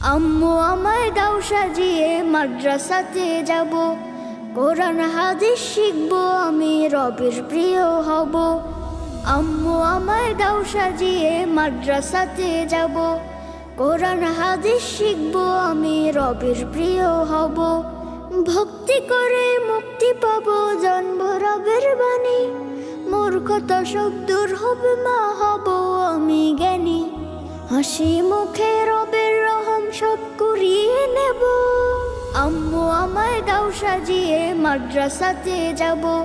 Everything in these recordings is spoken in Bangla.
আম্মু আমায় দাও সাজিয়ে মাদ্রাসাতে যাব। কোরআন, হাদিস শিখব, আমি রবের প্রিয় হব। আম্মু আমায় দাও সাজিয়ে মাদ্রাসাতে যাব। কোরআন, হাদিস শিখব, আমি রবের প্রিয় হব। ভক্তি করে মুক্তি পাব, জন্ম রবের বাণী। মূর্খতা সব দূর হবে, মা হব আমি জ্ঞানী। হাসি মুখে রহম সব কুড়িয়ে নেব। আম্মু আমায় দাও সাজিয়ে মাদ্রাসাতে যাব।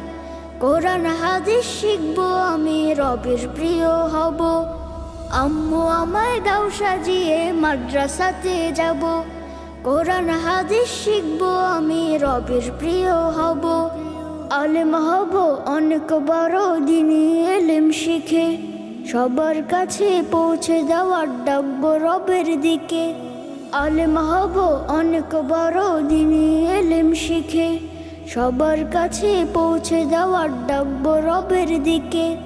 কোরআন, হাদিস শিখব, আমি রবের প্রিয় হব। আম্মু আমায় দাও সাজিয়ে মাদ্রাসাতে যাব। কোরআন, হাদিস শিখব, আমি রবের প্রিয় হব। আলেম হব, অনেক বড় দিনই এলেম শিখে। সবার কাছে পৌঁছে দেওয়ার ডাকব রবের দিকে। আলেম হব অনেক বড় দিনই এলেম শিখে। সবার কাছে পৌঁছে দেওয়ার ডাকব রবের দিকে।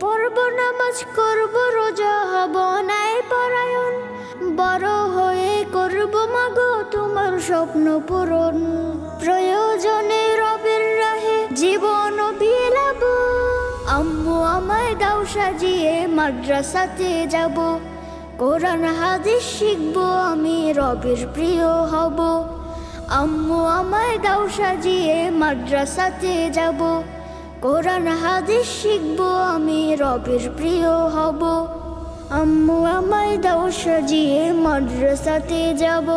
পর্ব নামাজ, করব রোজা, হব নাই পরায়ণ। বড় হয়ে করব মাগো তোমার স্বপ্ন পূরণ। প্রয়োজনে রবের রাহে জীবন বিলাব। আম্মু আমায় দাও সাজিয়ে মাদ্রাসাতে যাব। কোরআন, হাদিস শিখব, আমি রবের প্রিয় হব। আম্মু আমায় দাও সাজিয়ে মাদ্রাসাতে যাব। কোরআন, হাদিস শিখব, আমি রবের প্রিয় হব। আম্মু আমায় দাও সাজিয়ে মাদ্রাসাতে যাব।